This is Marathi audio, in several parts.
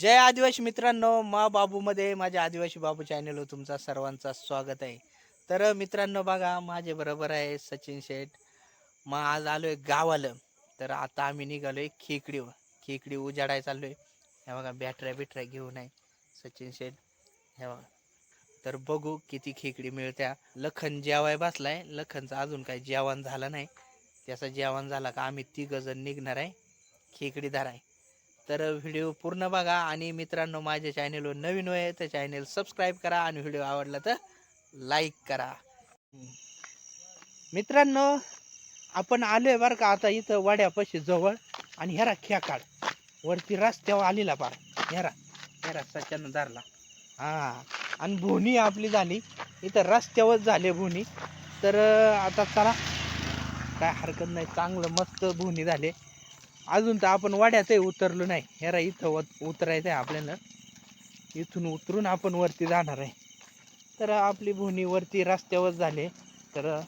जय आदिवासी मित्रांनो मा बाबूमध्ये माझ्या आदिवासी बाबू चॅनेलवर तुमचा सर्वांचा स्वागत आहे. तर मित्रांनो बघा माझे बरोबर आहे सचिन शेठ. मग आज आलोय गावाला. तर आता आम्ही निघालोय खेकडीवर. खेकडी उजाडाय चाललोय. हे बघा बॅटऱ्या बिटऱ्या घेऊन आहे सचिन शेठ. हे बघा. तर बघू किती खेकडी मिळत्या. लखन जेवाय बसलाय. लखनचं अजून काही जेवण झालं नाही. त्याचा जेवण झाला का आम्ही तिघ जण निघणार आहे. खेकडी धराय. तर व्हिडिओ पूर्ण बघा आणि मित्रांनो माझ्या चॅनेलवर नवीन आहे तर चॅनेल सबस्क्राईब करा आणि व्हिडिओ आवडला तर लाईक करा. मित्रांनो आपण आलो आहे बरं का आता इथं वाड्यापाशी जवळ आणि ह्यारा खेकाड. वरती रस्त्यावर आलेला पार हेरा हेरा सच्यानं धरला. हां आणि भोनी आपली झाली. इथं रस्त्यावर झाले भोनी. तर आता चला. काय हरकत नाही चांगलं मस्त भोनी झाले. अजून तर आपण वाड्यातही उतरलो नाही. हेरा इथं व- उतरायचं आहे आपल्याला. इथून उतरून आपण वरती जाणार आहे. तर आपली भुनी वरती रस्त्यावर झाले. तर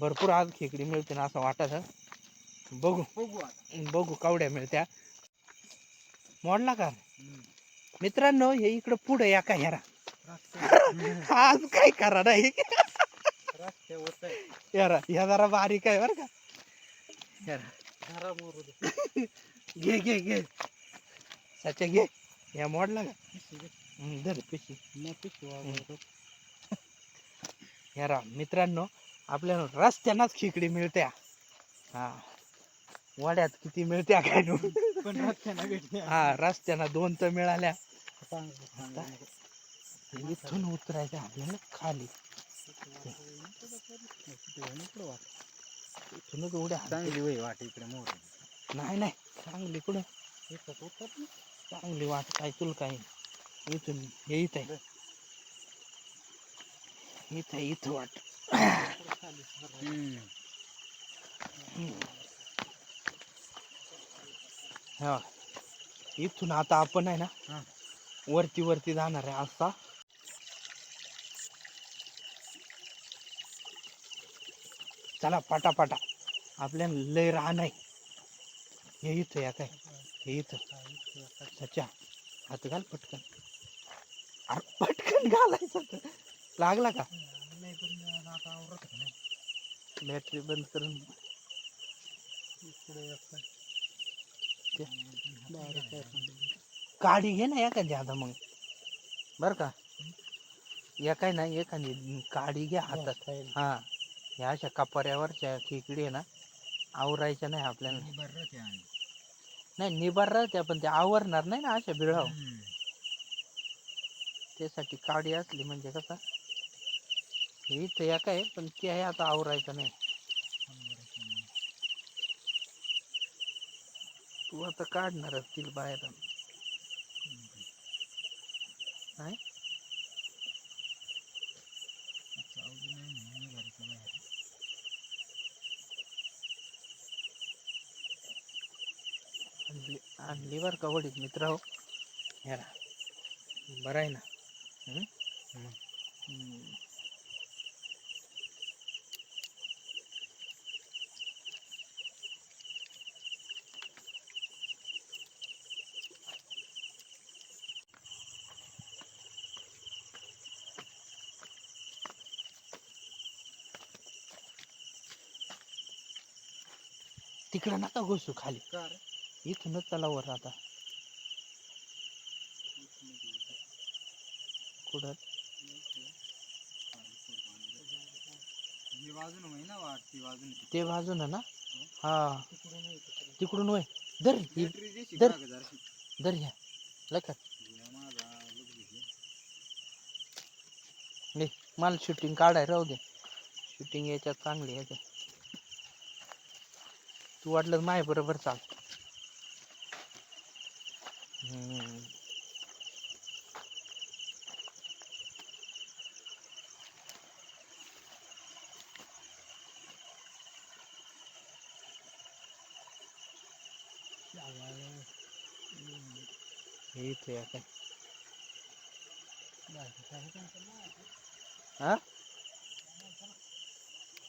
भरपूर आज खेकडी मिळते ना असं वाटत. बघू. बघू. बघू कावड्या मिळत्या. मोडला का? मित्रांनो हे इकडं पुढे या का ह्यारा आज काय करा नाही. यारा ह्या जरा बारीक आहे बरं का. यारा. घे घे घे. सच्या घे. या मोडला का? धर पिशी. मी पिशवी वागवतो. यारा मित्रांनो आपल्याला रस्त्यानाच खिकडी मिळत्या. हा. वाड्यात किती मिळत्या काय नु? पण रस्त्यानं भेटते. हा रस्त्याना दोन तर मिळाल्या. इथून उतरायचं आपल्याला खाली. इथूनच उड्या चांगली वय वाट इकडे मोर नाही नाही. चांगली कुठं? इथं उतर ना. चांगली वाट काय तुला काय? इथून हे इथं आहे. इथं इथं वाट. हा. इथून आता आपण आहे ना. वरती वरती जाणार आहे असा. चला पाटा पाटा आपल्याला लय राहण आहे हे इथं या काय हे इथं सच्या हात घाल पटकन अरे पटकन तर. लागला का नाही नाही. बॅटरी बंद एक. ते. पण. काडी घे ना एखादी आता मग बर का या काय नाही, एखादी काडी घ्या खायला. हा ह्या अशा कपाऱ्यावरच्या खेकडी आहे ना आवरायच्या नाही आपल्याला. आणि बरं ते आणि. नाही निबार राहत्या पण ते आवरणार नाही ना अशा बिळाव हम्म. त्यासाठी काडी असली म्हणजे कसं हे इथं या काय पण ते आहे आता आवरायचं नाही. तू आता काढणार असतील बाहेर नाही चावली नाही म्हणून घराच्या बाहेर. आणली आणली बरं का वडील मित्र हो. ह्याला बरं आहे ना. हम्म? हम्म. तिकडं नका घुसू खाली. का इथूनच चला वर आता कुठं? ही ती बाजून ना? हा. तिकडून वय ही. गं जराशी? धर. ह्या. लक्षात हे. मला शूटिंग काढाय राहू दे. शूटिंग याच्यात चांगली आहे याच्यात तू वाटलं माय बरोबर चाल.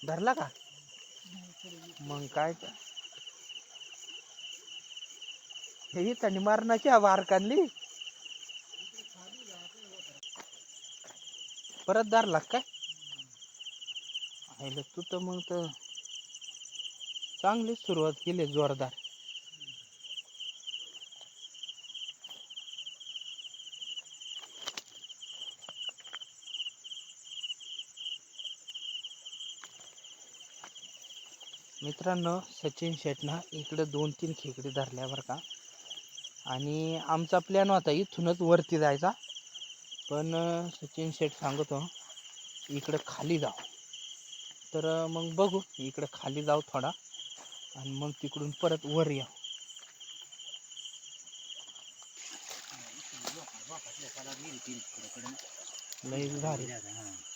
धरला का? मग काय हे तणी मारणाची वार काढली परत धरला काय? तू तर मग तर चांगली सुरुवात केली जोरदार. मित्रांनो सचिन शेटनं इकडे दोन तीन खेकडे धरल्या बरं का. आणि आमचा प्लॅन होता इथूनच वरती जायचा. पण सचिन शेट सांगतो इकडं खाली जाऊ तर मग बघू इकडं खाली जाऊ थोडा. आणि मग तिकडून परत वर या लई भारी.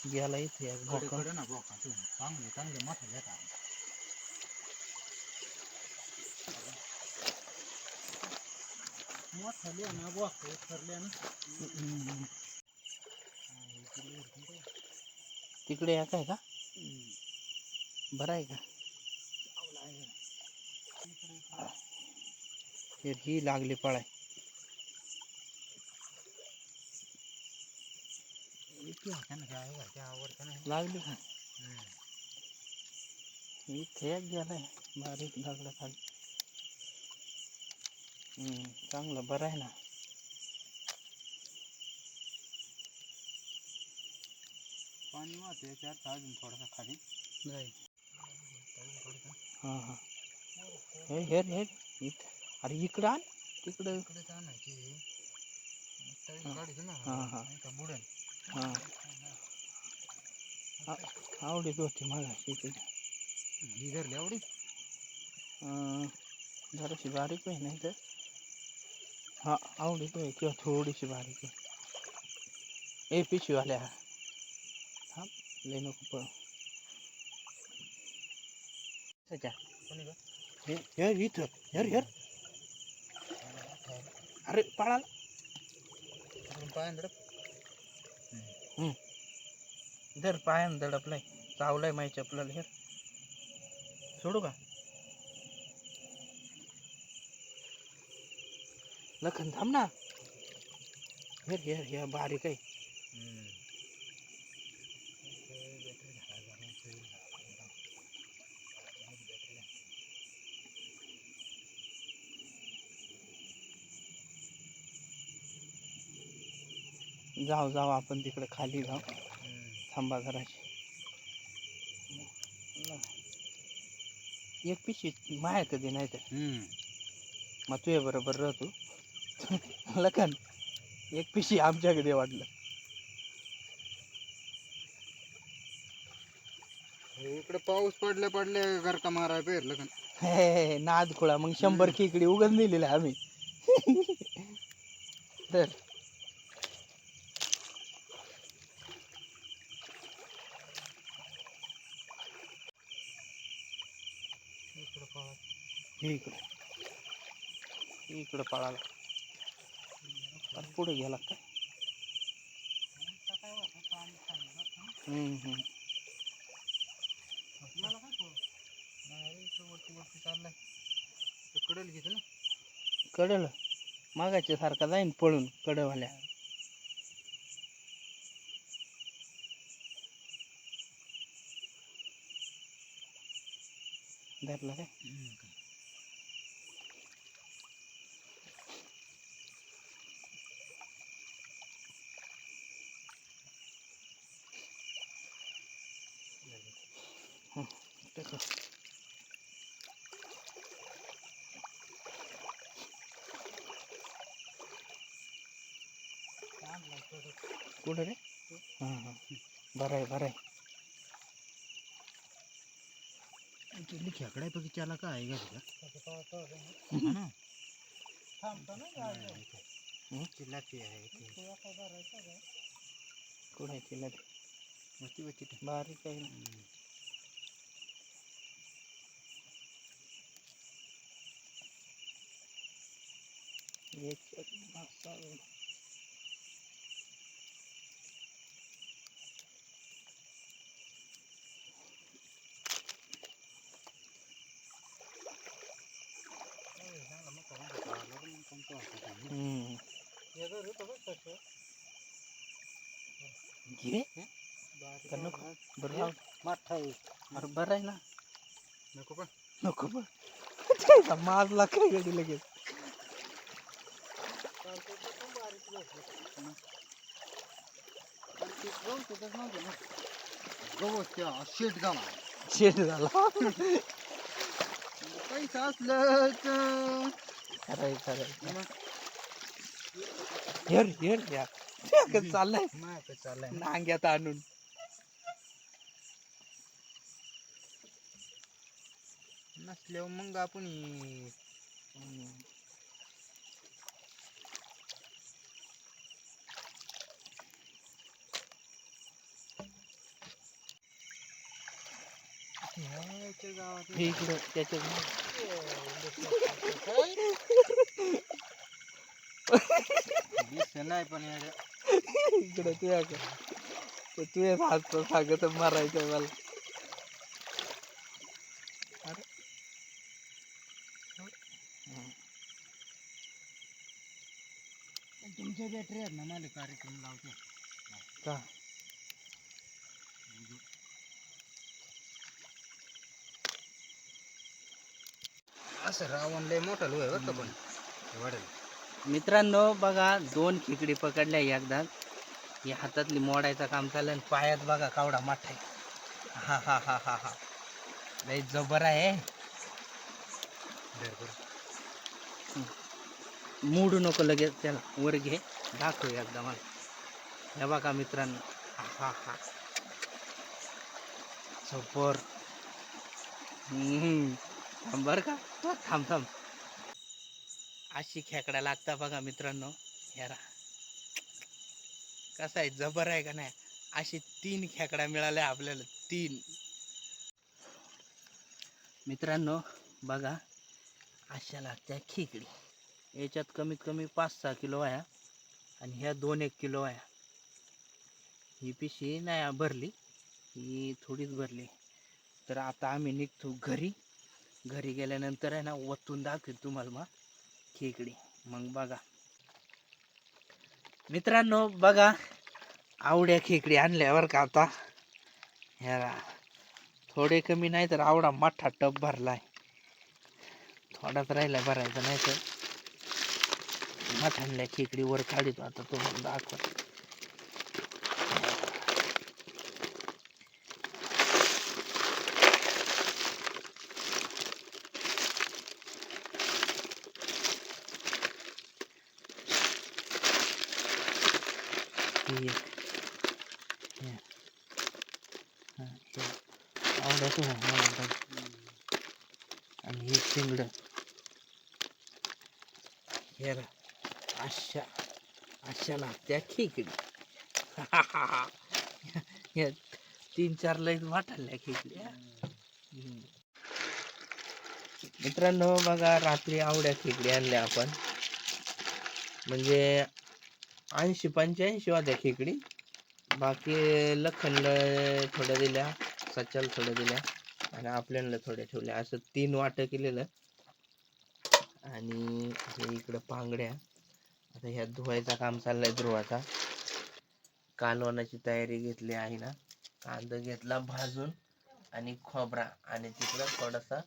गेला इथे एक भोका. ना बोका चांगले चांगले मोठे घेतात मोठले ना बोका उतरले ना हम्म. तिकडे या काय का? बरं आहे का? हे ही लागली पळाय. इतकी होत्या ना त्या घरच्या आवडत्या ना लागली का? इथे एक गेलाय बारीक दगडा खाली. हम्म, चांगलं बरं आहे ना. पाणी वाहते त्यात अजून थोडासा खाली. हां हां. हे हेर हेर इथं. अरे इकडं आण. तिकडं इकडे आणायची. हा. ना. हा, हा. बुडेल हां. आवडीत होती मागाशी इकडे ही धरली अं, जराशी बारीक आहे नाही तर. हा आवडीत आहे किंवा थोडीशी बारीक आहे ए पिशवीवाल्या हा लय नको पळ. हे इथं. हेर हेर. अरे पळाला पायान दडप धर पायानं दडपलाय. चावलाय माहिती आपल्याला हेर. सोडू का? लखन थांब ना. हेर हेर हे बारीक आहे. जाऊ जाऊ आपण तिकडे खाली जाऊ. थांबा जराशी. एक पिशवी माया कधी नाही तर मग तुझ्या बरोबर राहतो. लखन एक पिशी आमच्याकडे वाटलं इकडे पाऊस पडल्या पडल्या घर का माराय पेरलं का हे नाद खुळा मग शंभर खेकडी उगन दिलेले आम्ही. तर. इकडे इकडं. पळाला अरे पुढे गेला काय? कडेल घेते ना मागाच्या सारखा जाईन पळून कडेवाल्या. धरला काय हं, टाका. कुठं रे हां हां बरं आहे बरं आहे तिथली खेकड्या पैकी त्याला काय आहे का हं? चिल्लाची आहे कुठं आहे तिला ते? वरती वरती ते. बारीक आहे ना याच्यात मसाला. हम्म. घे का नको बरं आहे ना. नको पण नको बरं. माजला काय लगेच. शेट झाला. शेट झाला. पैसा असलं तर खरंय खरंय हेर हेर या चाललाय. चाललाय. नांग्यात आणून. नसल्यावर मग आपण हे- हे इकडं त्याच्या नाही पण इकडं तर तू एक हात सांगत मारायचं मला. अरे. तुमच्या बॅटरी आहेत ना मला कार्यक्रम लावते. का? असं रावण लय मोठा बरं का पण. वाढेल. मित्रांनो बघा दोन खेकडी पकडल्या एकदा. ही हातातली मोडायचं काम चाललं आणि पायात बघा कावडा माठ आहे. हा हा हा हा हा. लय जबर आहे. मोडू नको लगेच त्याला. वर घे. दाखव एकदा मला. हे बघा मित्रांनो. हा हा सपोर थांब बर का. हो, थांब थांब. अशी खेकडा लागता बघा मित्रांनो. हेरा कसा आहे? जबर आहे का नाही? अशी तीन खेकडा मिळाल्या आपल्याला. तीन. मित्रांनो बघा. अशा लागत्या खेकडी. याच्यात कमीत कमी पाच सहा किलो आहे. आणि ह्या दोन एक किलो आहे. ही पिशी नाही भरली. ही थोडीच भरली. तर आता आम्ही निघतो घरी. घरी गेल्यानंतर आहे ना वतून दाखवेल तुम्हाला मग खेकडी. मग बघा. मित्रांनो बघा आवड्या खेकडी आणल्यावर का आता. ह्या थोडे कमी नाही तर आवडा मोठा टप भरलाय. थोडाच राहिला भरायचा नाही तर. मठांल्या खेकडी वर काढितो आता तुम्हाला दाखवतो ही एक. हे. हा, हे. आवड्याचं आहे मला वाटतं. आणि हे शिंगड हे रा अशा अशा लागत्या खेकडी हे तीन चार लईच वाटायला खेकड्या मित्रांनो बघा रात्री आवड्या खेकडी आणल्या आपण. म्हणजे ऐंशी पंच्याऐंशी होत्या खेकडी. बाकी लखनला थोड्या दिल्या सच्याला थोड्या दिल्या आणि आपल्याला थोड्या ठेवल्या. असं तीन वाटं केलेलं. आणि हे इकडं पांगड्या. आता ह्या धुवायचा काम चाललाय ध्रुवाचा. कालवणाची तयारी घेतली आहे ना. कांदा घेतला भाजून आणि खोबरा आणि तिकडं थोडासा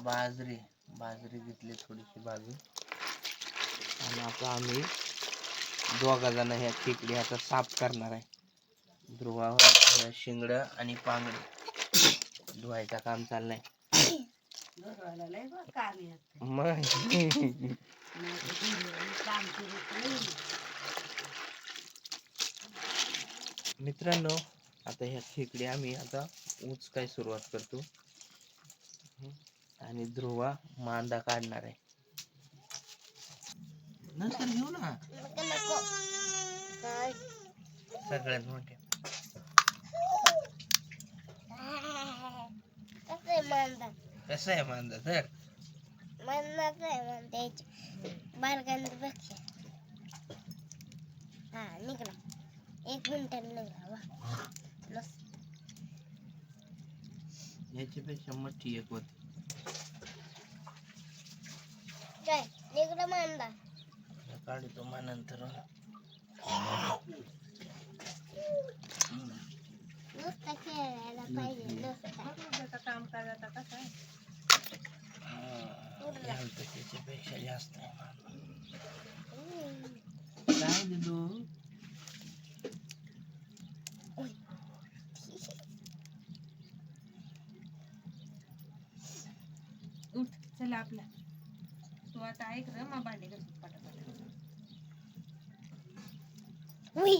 बाजरी. बाजरी घेतली थोडीशी भाजून. आणि आता आम्ही दोघा जण ह्या खेकडी आता साफ करणार आहे. ध्रुवावर शिंगड आणि पांगड धुवायचं काम चाललंय. मग मित्रांनो आता ह्या खेकडी आम्ही आता उचकाय सुरुवात करतो. आणि ध्रुवा मांदा काढणार आहे. नंतर घेऊ ना. सगळ्यात मोठे. कसं आहे मांदा तर हा निघला एक मिनिटात निघला वा मस्त. याच्यापेक्षा मोठी एक होती काय निघला मांदा या काढतो मग नंतर नुसता खेळायला पाहिजे नुसता काम करायचं कसं तर त्याच्यापेक्षा जास्त आहे. हम्म. काय दिदू उठ चला आपला तू आता ऐक र मा भांडी घासून पटापट उई.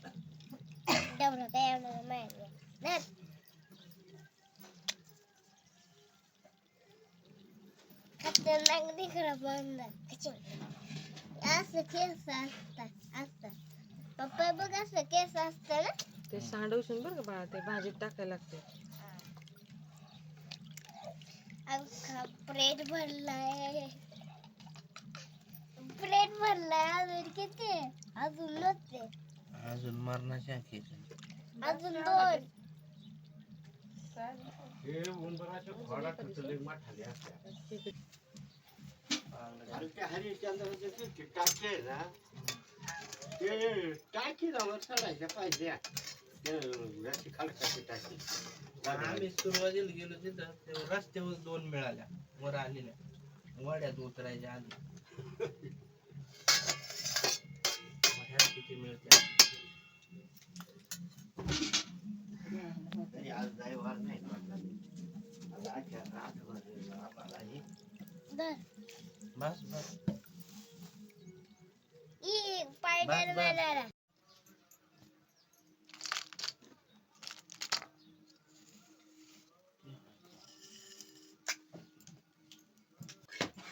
डबरा काय माहिती बंद असं केस असतात असतात पप्पा बघ असं केस असत ना ते सांडवशील बरं का बाळा ते भाजीत टाकायला लागते अख्खा प्लेट भरलाय प्लेट भरलाय अजून किती आहे? अजून नसते अजून मरणाच्या खेच अजून दोन आणि त्या हरिश्चंद्राचे ते टाके आहे ना ते टाकी ना वर चढायच्या पाहिजे. ते याची खडकाची टाकी. आम्ही सुरुवातीला गेलो तिथं ते रस्त्यावर दोन मिळाल्या वर आलेल्या. वाड्यात उतरायच्या आधी. ह्यात किती मिळते आज दैवार नाही. आम्हाला हे बस बस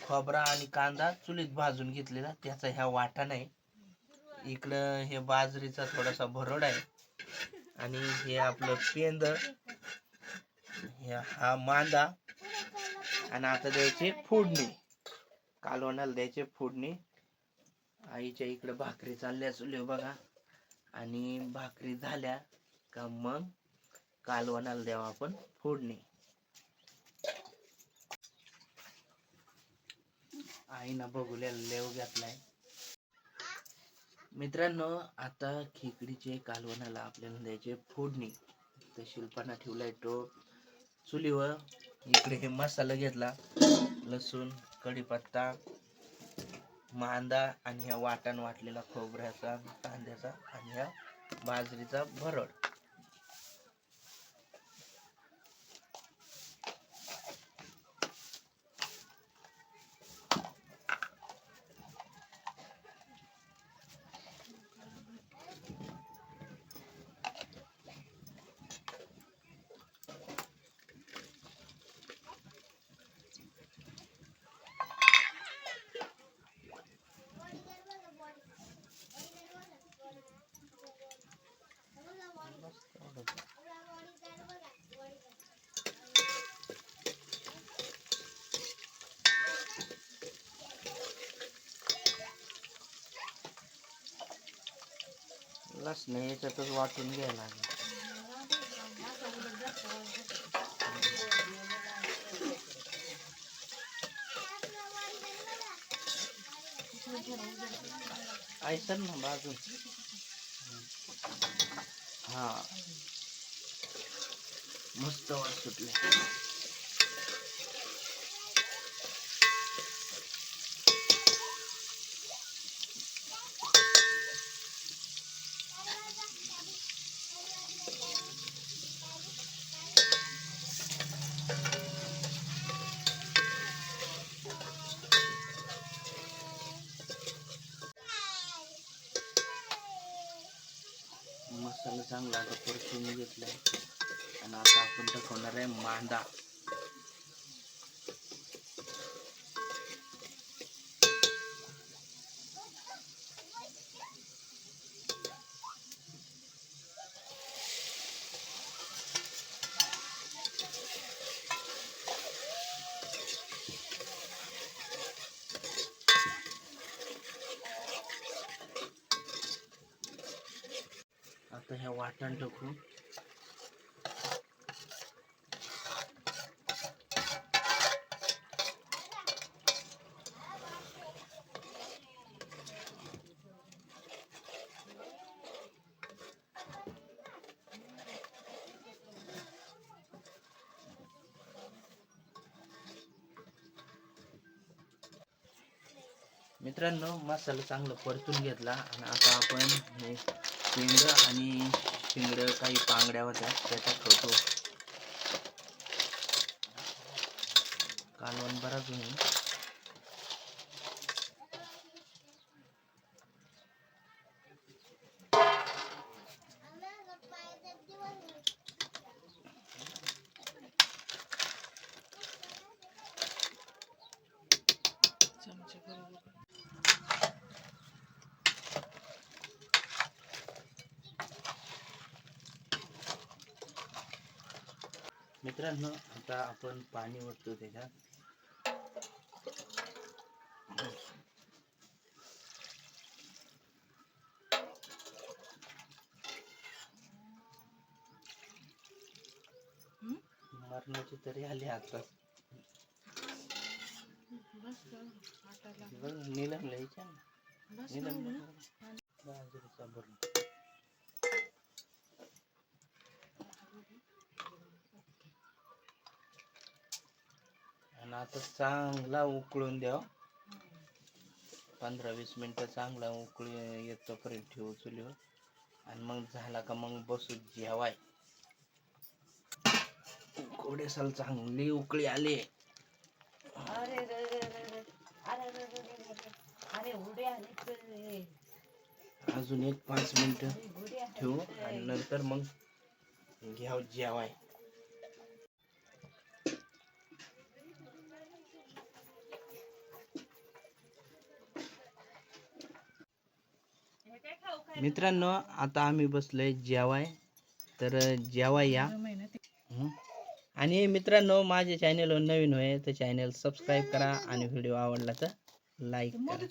खोबरा आणि कांदा चुलीत भाजून घेतलेला त्याचा ह्या वाटा नाही. इकडं हे बाजरीचा थोडासा भरड आहे. आणि हे आपलं पेंद हा मांदा आणि आता द्यायची फोडणी. कालवणाला द्यायचे फोडणी. आईच्या इकडे भाकरी चालल्या चुली बघा. आणि भाकरी झाल्या का मग कालवणाला द्यावा आपण फोडणी. आईनं बघूल्या लेव घेतलाय. मित्रांनो आता खेकडीचे कालवणाला आपल्याला द्यायचे फोडणी. तर शिल्पाना ठेवलाय तो. चुलीवर इकडे हे मसाला घेतला लसूण कढीपत्ता मांदा आणि ह्या वाटण वाटलेला खोबऱ्याचा कांद्याचा आणि ह्या बाजरीचा भरड. लसण याच्यातच वाटून घ्यायला लागेल. ऐसन ना बाजून. हा. मस्त वाट सुटले. मसाला चांगला आता आणि आता आपण टाकवणार आहे मांदा. वाटण टाकू मित्रांनो मसाला चांगला परतून घेतला आणि आता आपण शेंगडं आणि शिंगड काही पांगड्या होत्या त्याच्यात ठेवतो कालवण बराच होईल मित्रांनो आता आपण पाणी ओततो त्याच्यात. मरणाची तरी आली आता. बघ नीलम लिहायच्या ना नीलम बाजरीचा भरून. आता चांगला उकळून द्याव पंधरा वीस मिनिटं चांगला उकळी येतोपर्यंत ठेवू चुलीवर. आणि मग झाला का मग बसू जेवाय. उकवड्यासाल चांगली उकळी आली. अजून एक पाच मिनिट ठेवू आणि नंतर मग घ्याव जेवाय. मित्रांनो आता आम्ही बसलोय जेवाय. तर जेवाय या. आणि मित्रांनो माझ्या चॅनल नवीन होय तर चॅनल सबस्क्राईब करा आणि व्हिडिओ आवडला तर लाईक करा.